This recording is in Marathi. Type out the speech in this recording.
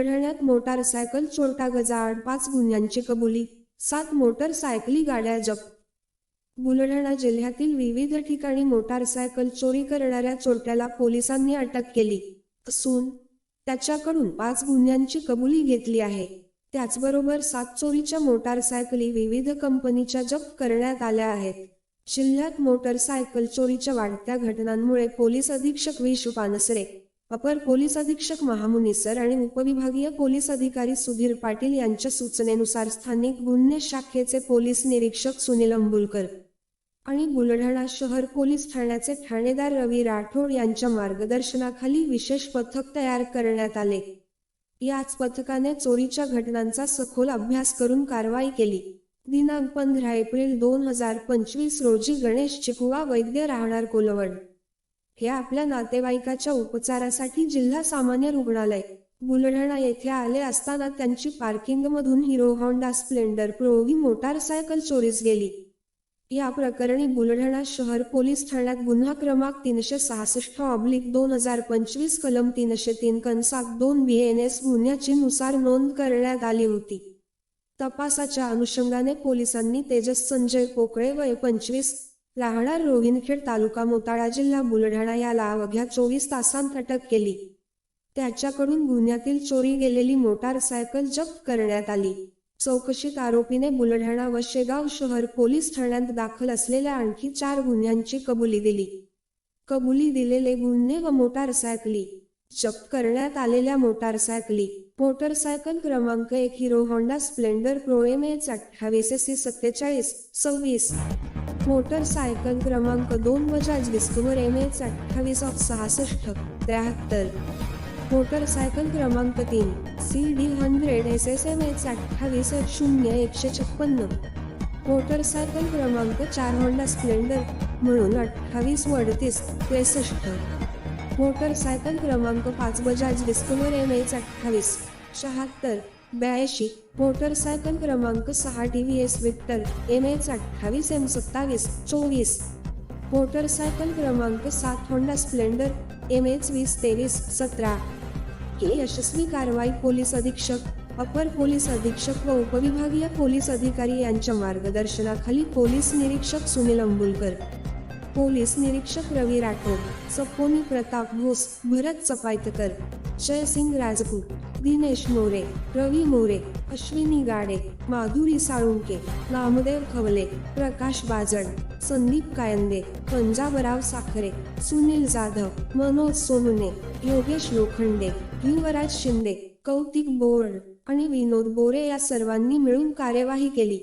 बुलढाण्यात मोटारसायकल चोरटा गजाआड पाच गुन्ह्यांची कबुली सात मोटरसायकली गाड्या जप्त. बुलढाणा जिल्ह्यातील विविध ठिकाणी मोटारसायकल चोरी करणाऱ्या चोरट्याला पोलिसांनी अटक केली. असून त्याच्याकडून पाच गुन्ह्यांची कबुली घेतली आहे. त्याचबरोबर सात चोरीच्या मोटारसायकली विविध कंपनीच्या जप्त करण्यात आल्या आहेत. जिल्ह्यात मोटरसायकल चोरीच्या वाढत्या घटनांमुळे पोलीस अधीक्षक विशू पानसरे अपर पोलीस अधीक्षक महामुनिसर आणि उपविभागीय पोलीस अधिकारी सुधीर पाटील यांच्या सूचनेनुसार स्थानिक गुन्हे शाखेचे पोलीस निरीक्षक सुनील अंबुलकर आणि बुलढाणा शहर पोलीस ठाण्याचे ठाणेदार रवी राठोड यांच्या मार्गदर्शनाखाली विशेष पथक तयार करण्यात आले. याच पथकाने चोरीच्या घटनांचा सखोल अभ्यास करून कारवाई केली. दिनांक पंधरा एप्रिल दोन हजार पंचवीस रोजी गणेश चिकुवा वैद्य राहणार कोलवड. हे आपल्या नातेवाईकाच्या उपचारासाठी जिल्हा सामान्य रुग्णालय. बुलढाणा येथे आले असताना त्यांची पार्किंगमधून हिरो होंडा स्प्लेंडर प्रो ही मोटारसायकल चोरीस गेली. या प्रकरणी बुलढाणा शहर पोलीस ठाण्यात गुन्हा क्रमांक तीनशे सहासष्ट ऑब्लिक दोन हजार पंचवीस कलम तीनशे तीन कनसाक दोन बी एन एस गुन्ह्याची नुसार नोंद करण्यात आली होती. तपासाच्या अनुषंगाने पोलिसांनी तेजस संजय पोकळे वय पंचवीस राहणार रोहिणखेड तालुका मोताळा जिल्हा बुलढाणा याला अवघ्या चोवीस तासांत अटक केली. त्याच्याकडून गुन्ह्यातील चोरी गेलेली मोटारसायकल जप्त करण्यात आली. चौकशीत आरोपीने बुलढाणा व शेगाव शहर पोलीस ठाण्यात दाखल असलेल्या आणखी चार गुन्ह्यांची कबुली दिली. कबुली दिलेले गुन्हे व मोटारसायकली जप्त करण्यात आलेल्या मोटारसायकली मोटरसायकल क्रमांक एक Hero Honda Splendor Pro M H अठ्ठावीस एस सत्तेचाळीस सव्वीस. मोटरसायकल क्रमांक दोन बजाज डिस्कवर एम एच अठ्ठावीस ऑफ सहासष्ट त्र्याहत्तर. मोटरसायकल क्रमांक तीन C D hundred S S M H अठ्ठावीस एफ शून्य एकशे छप्पन्न. मोटरसायकल क्रमांक चार होंडा स्प्लेंडर म्हणून अठ्ठावीस अडतीस त्रेसष्ट. मोटरसायकल क्रमांक पाच बजाज डिस्कवर एम एच अठ्ठावीस. शहात्तर ब्याऐंशी मोटरसायकल क्रमांक सहा T V S Victor M H अठ्ठावीस एम सत्तावीस चोवीस. मोटरसायकल क्रमांक सात होंडा स्प्लेंडर एम एच वीस तेवीस सतरा. ही यशस्वी कारवाई पोलीस अधीक्षक अपर पोलीस अधीक्षक व उपविभागीय पोलीस अधिकारी यांच्या मार्गदर्शनाखाली पोलीस निरीक्षक सुनील अंबुलकर. पोलीस निरीक्षक रवी राठोड सपोनी प्रताप घोष भरत चपायतकर जयसिंग राजपूत दिनेश मोरे रवी मोरे अश्विनी गाडे माधुरी साळुंके नामदेव खवले प्रकाश बाजण संदीप कायंदे पंजाबराव साखरे सुनील जाधव मनोज सोनुने योगेश लोखंडे युवराज शिंदे कौतिक बोर्ड आणि विनोद बोरे या सर्वांनी मिळून कार्यवाही केली.